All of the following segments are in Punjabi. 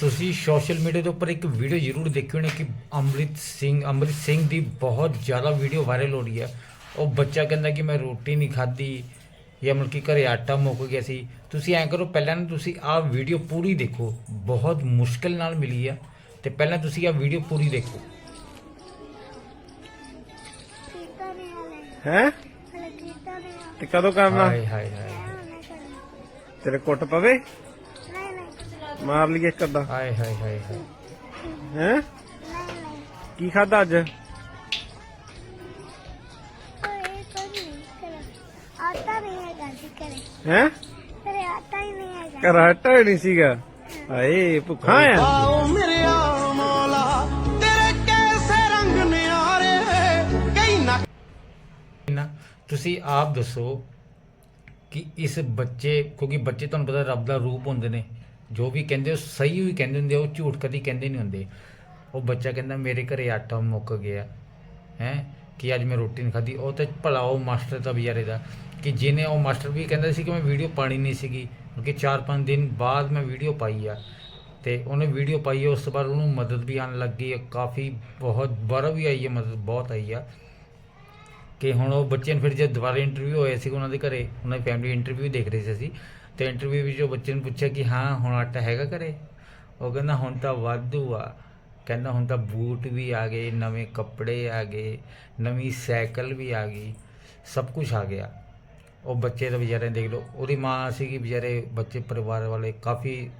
ਤੁਸੀਂ ਸੋਸ਼ਲ ਮੀਡੀਆ ਦੇ ਉੱਪਰ ਇੱਕ ਵੀਡੀਓ ਜ਼ਰੂਰ ਦੇਖੀ ਹੋਣੀ ਕਿ ਅੰਮ੍ਰਿਤ ਸਿੰਘ ਅੰਮ੍ਰਿਤ ਸਿੰਘ ਦੀ ਬਹੁਤ ਜ਼ਿਆਦਾ ਵੀਡੀਓ ਵਾਇਰਲ ਹੋ ਰਹੀ ਹੈ। ਉਹ ਬੱਚਾ ਕਹਿੰਦਾ ਕਿ ਮੈਂ ਰੋਟੀ ਨਹੀਂ ਖਾਧੀ ਜਾਂ ਮਤਲਬ ਕਿ ਘਰੇ ਆਟਾ ਮੁੱਕ ਗਿਆ ਸੀ। ਤੁਸੀਂ ਐਂ ਕਰੋ ਪਹਿਲਾਂ ਤੁਸੀਂ ਆਹ ਵੀਡੀਓ ਪੂਰੀ ਦੇਖੋ। ਬਹੁਤ ਮੁਸ਼ਕਲ ਨਾਲ ਮਿਲੀ ਆ ਤੇ ਪਹਿਲਾਂ ਤੁਸੀਂ ਆਹ ਵੀਡੀਓ ਪੂਰੀ ਦੇਖੋ। ਹੈ? ਤੇ ਕਦੋਂ ਕਰਨਾ? ਹਾਏ ਹਾਏ ਹਾਏ। ਤੇਰੇ ਕੁੱਟ ਪਵੇ? ਮਾਰ ਲਈਏ ਇੱਕ ਅੱਧਾ। ਹਾਏ ਹਾਏ ਹਾਏ ਹੈ? ਕੀ ਖਾਦਾ ਅੱਜ? ਆਟਾ ਨਹੀਂ ਹੈਗਾ ਕਰੇ ਹੈ? ਕਰੇ ਆਟਾ ਹੀ ਨਹੀਂ ਹੈਗਾ ਕਰਾਟਾ ਹੀ ਨਹੀਂ ਸੀਗਾ। ਹਾਏ ਭੁੱਖਾ ਆ। ਆਓ ਮੇਰੇ ਆ ਮੌਲਾ ਤੇਰੇ ਕੈਸੇ ਰੰਗ ਨਿਆਰੇ? ਕਈ ਨਾ ਨਾ ਤੁਸੀਂ ਆਪ ਦੱਸੋ ਕਿ ਇਸ ਬੱਚੇ ਕਿਉਂਕਿ ਬੱਚੇ ਤੁਹਾਨੂੰ ਪਤਾ ਰੱਬ ਦਾ ਰੂਪ ਹੁੰਦੇ ਨੇ। ਜੋ ਵੀ ਕਹਿੰਦੇ ਉਹ ਸਹੀ ਵੀ ਕਹਿੰਦੇ ਹੁੰਦੇ ਆ, ਉਹ ਝੂਠ ਕਦੀ ਕਹਿੰਦੇ ਨਹੀਂ ਹੁੰਦੇ। ਉਹ ਬੱਚਾ ਕਹਿੰਦਾ ਮੇਰੇ ਘਰੇ ਆਟਾ ਮੁੱਕ ਗਿਆ। ਹੈ? ਕਿ ਅੱਜ ਮੈਂ ਰੋਟੀ ਨਹੀਂ ਖਾਧੀ। ਉਹ ਤੇ ਭਲਾ ਉਹ ਮਾਸਟਰ ਦਾ ਵਿਚਾਰੇ ਦਾ ਕਿ ਜਿਹਨੇ ਉਹ ਮਾਸਟਰ ਵੀ ਕਹਿੰਦਾ ਸੀ ਕਿ ਮੈਂ ਵੀਡੀਓ ਪਾਣੀ ਨਹੀਂ ਸੀਗੀ ਕਿਉਂਕਿ 4-5 ਦਿਨ ਬਾਅਦ ਮੈਂ ਵੀਡੀਓ ਪਾਈ ਆ। ਤੇ ਉਹਨੇ ਵੀਡੀਓ ਪਾਈ ਉਸ ਤੋਂ ਬਾਅਦ ਉਹਨੂੰ ਮਦਦ ਵੀ ਆਉਣ ਲੱਗ ਗਈ ਹੈ ਕਾਫੀ ਬਹੁਤ ਬਾਹਰੋਂ ਵੀ ਆਈ ਹੈ ਮਦਦ ਬਹੁਤ ਆਈ ਆ। ਕਿ ਹੁਣ ਉਹ ਬੱਚੇ ਨੂੰ ਫਿਰ ਜਦ ਦੁਬਾਰਾ ਇੰਟਰਵਿਊ ਹੋਇਆ ਸੀ ਉਹਨਾਂ ਦੇ ਘਰੇ ਉਹਨਾਂ ਦੀ ਫੈਮਿਲੀ ਇੰਟਰਵਿਊ ਦੇਖ ਰਹੇ ਸੀ ਅਸੀਂ। ਤੇ ਇੰਟਰਵਿਊ ਵਿੱਚ ਉਹ ਬੱਚੇ ਨੂੰ ਪੁੱਛਿਆ ਕਿ ਹਾਂ, ਹੁਣ ਆਟਾ ਹੈਗਾ ਘਰੇ? ਉਹ ਕਹਿੰਦਾ, ਹੁਣ ਤਾਂ ਵਾਧੂ ਆ। ਕਹਿੰਦਾ, ਹੁਣ ਤਾਂ ਬੂਟ ਵੀ ਆ ਗਏ, ਨਵੇਂ ਕੱਪੜੇ ਆ ਗਏ, ਨਵੀਂ ਸਾਈਕਲ ਵੀ ਆ ਗਈ, ਸਭ ਕੁਝ ਆ ਗਿਆ। ਉਹ ਬੱਚੇ ਦਾ ਵਿਚਾਰੇ ਦੇਖ ਲਓ, ਉਹਦੀ ਮਾਂ ਸੀਗੀ, ਵਿਚਾਰੇ ਬੱਚੇ ਪਰਿਵਾਰ ਵਾਲੇ ਕਾਫੀ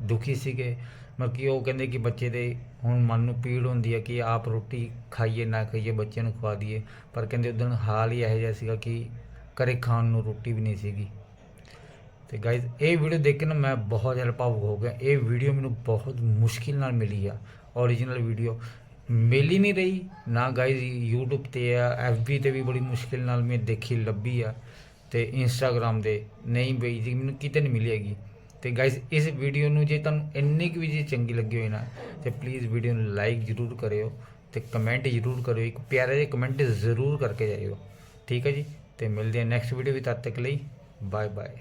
ਦੁਖੀ ਸੀਗੇ। ਮਤਲਬ ਕਿ ਉਹ ਕਹਿੰਦੇ ਕਿ ਬੱਚੇ ਦੇ ਹੁਣ ਮਨ ਨੂੰ ਪੀੜ ਹੁੰਦੀ ਹੈ ਕਿ ਆਪ ਰੋਟੀ ਖਾਈਏ, ਨਾ ਖਾਈਏ, ਬੱਚਿਆਂ ਨੂੰ ਖਵਾ ਦਈਏ। ਪਰ ਕਹਿੰਦੇ ਉਦੋਂ ਹਾਲ ਹੀ ਇਹੋ ਜਿਹਾ ਸੀਗਾ ਕਿ ਘਰੇ ਖਾਣ ਨੂੰ ਰੋਟੀ ਵੀ ਨਹੀਂ ਸੀਗੀ। ਤੇ ਗਾਇਜ਼ ਇਹ ਵੀਡੀਓ ਦੇਖ ਕੇ ਨਾ ਮੈਂ ਬਹੁਤ ਜ਼ਿਆਦਾ ਭਾਵੁਕ ਹੋ ਗਿਆ। ਇਹ ਵੀਡੀਓ ਮੈਨੂੰ ਬਹੁਤ ਮੁਸ਼ਕਿਲ ਨਾਲ ਮਿਲੀ ਆ origignal ਵੀਡੀਓ ਮਿਲ ਹੀ ਨਹੀਂ ਰਹੀ। ਨਾ ਗਾਇਜ਼ YouTube ਤੇ ਆ FB ਤੇ ਵੀ ਬੜੀ ਮੁਸ਼ਕਿਲ ਨਾਲ ਮੈਂ ਦੇਖੀ, ਲੱਭੀ ਆ ਤੇ Instagram ਦੇ ਨਹੀਂ ਬਈ ਜੀ, ਮੈਨੂੰ ਕਿਤੇ ਨਹੀਂ ਮਿਲੀ ਹੈਗੀ। ਤੇ ਗਾਇਜ਼ ਇਸ ਵੀਡੀਓ ਨੂੰ ਜੇ ਤੁਹਾਨੂੰ ਇੰਨੀ ਕੁ ਵੀ ਜੇ ਚੰਗੀ ਲੱਗੀ ਹੋਈ ਨਾ, ਤੇ ਪਲੀਜ਼ ਵੀਡੀਓ ਨੂੰ ਲਾਈਕ ਜ਼ਰੂਰ ਕਰਿਓ ਤੇ ਕਮੈਂਟ ਜ਼ਰੂਰ ਕਰਿਓ। ਇੱਕ ਪਿਆਰਾ ਜਿਹਾ ਕਮੈਂਟ ਜ਼ਰੂਰ ਕਰਕੇ ਜਾਇਓ। ਠੀਕ ਹੈ ਜੀ? ਤੇ ਮਿਲਦੇ ਹਾਂ ਨੈਕਸਟ ਵੀਡੀਓ ਵੀ ਤਦ ਤੱਕ ਲਈ। Bye bye